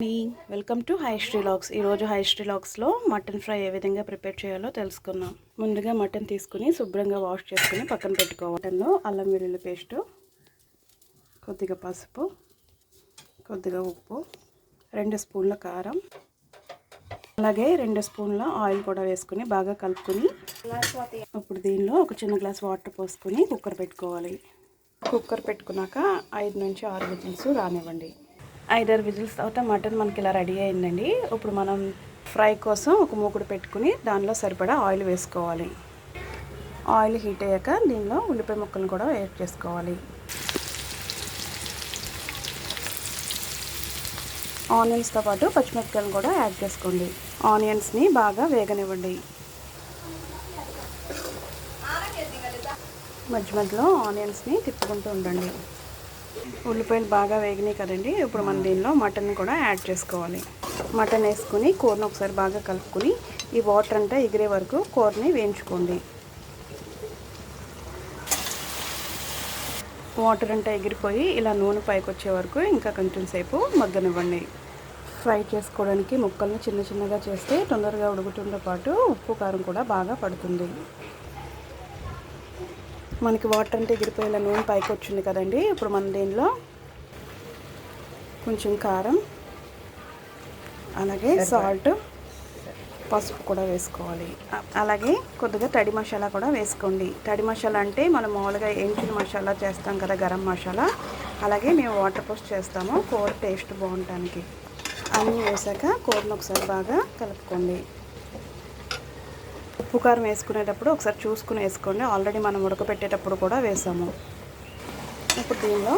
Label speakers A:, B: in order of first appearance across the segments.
A: Morning welcome to హై స్ట్రీ లాక్స్ ఈరోజు హై స్ట్రీ లాక్స్లో మటన్ ఫ్రై ఏ విధంగా ప్రిపేర్ చేయాలో తెలుసుకుందాం. ముందుగా మటన్ తీసుకుని శుభ్రంగా వాష్ చేసుకుని పక్కన పెట్టుకోవాలి. మటన్లో అల్లం వెల్లుల్లి పేస్ట్ కొద్దిగా పసుపు కొద్దిగా ఉప్పు రెండు స్పూన్ల కారం అలాగే రెండు స్పూన్ల ఆయిల్ కూడా వేసుకుని బాగా కలుపుకొని ఇప్పుడు దీనిలో ఒక చిన్న గ్లాస్ వాటర్ పోసుకొని కుక్కర్ పెట్టుకోవాలి. కుక్కర్ పెట్టుకున్నాక ఐదు నుంచి ఆరు విజిల్స్ రానివ్వండి. ఐదారు విజిల్స్ తర్వాత మటన్ మనకి ఇలా రెడీ అయిందండి. ఇప్పుడు మనం ఫ్రై కోసం ఒక మూకుడు పెట్టుకుని దానిలో సరిపడా ఆయిల్ వేసుకోవాలి. ఆయిల్ హీట్ అయ్యాక దీనిలో ఉల్లిపాయ ముక్కలను కూడా యాడ్ చేసుకోవాలి. ఆనియన్స్తో పాటు పచ్చిమిరపకాయలను కూడా యాడ్ చేసుకోండి. ఆనియన్స్ని బాగా వేగనివ్వండి. మధ్య మధ్యలో ఆనియన్స్ని తిప్పుకుంటూ ఉండండి. ఉల్లిపాయలు బాగా వేగినాయి కదండి. ఇప్పుడు మనం దీనిలో మటన్ కూడా యాడ్ చేసుకోవాలి. మటన్ వేసుకుని కూరను ఒకసారి బాగా కలుపుకొని ఈ వాటర్ అంతా ఎగిరే వరకు కూరని వేయించుకోండి. వాటర్ అంతా ఎగిరిపోయి ఇలా నూనె పైకి వచ్చే వరకు ఇంకా కొంచెం సేపు మగ్గనివ్వండి. ఫ్రై చేసుకోవడానికి ముక్కల్ని చిన్న చిన్నగా చేస్తే తొందరగా ఉడుకుతుంతో పాటు ఉప్పు కారం కూడా బాగా పడుతుంది. మనకి వాటర్ అంటే ఎగిరిపోయేలా నూనె పైకి వచ్చింది కదండి. ఇప్పుడు మన దీనిలో కొంచెం కారం అలాగే సాల్ట్ పసుపు కూడా వేసుకోవాలి. అలాగే కొద్దిగా తడి మసాలా కూడా వేసుకోండి. తడి మసాలా అంటే మనం మామూలుగా ఎంచిన మసాలా చేస్తాం కదా గరం మసాలా. అలాగే మేము వాటర్ పోస్ట్ చేస్తాము. కూర టేస్ట్ బాగుండటానికి అన్నీ వేసాక కూరను ఒకసారి బాగా కలుపుకోండి. ఉప్పు కారం వేసుకునేటప్పుడు ఒకసారి చూసుకుని వేసుకోండి. ఆల్రెడీ మనం ఉడకపెట్టేటప్పుడు కూడా వేసాము. ఇప్పుడు దీనిలో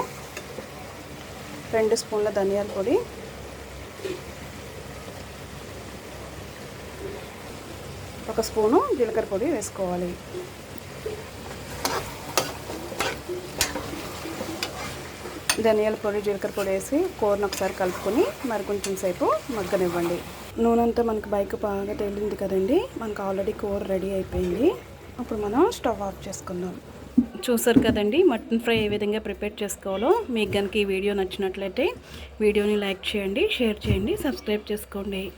A: రెండు స్పూన్ల ధనియాల పొడి ఒక స్పూను జీలకర్ర పొడి వేసుకోవాలి. ధనియాల పొడి జీలకర్ర పొడి వేసి కూరను ఒకసారి కలుపుకొని మరి కొంచెం సేపు మగ్గనివ్వండి. నూనె అంతా మనకి బైక్ బాగా తేలింది కదండి. మనకు ఆల్రెడీ కూర రెడీ అయిపోయింది. అప్పుడు మనం స్టవ్ ఆఫ్ చేసుకుందాం. చూసారు కదండి మటన్ ఫ్రై ఏ విధంగా ప్రిపేర్ చేసుకోవాలో? మీకు కనుక ఈ వీడియో నచ్చినట్లయితే వీడియోని లైక్ చేయండి షేర్ చేయండి సబ్స్క్రైబ్ చేసుకోండి.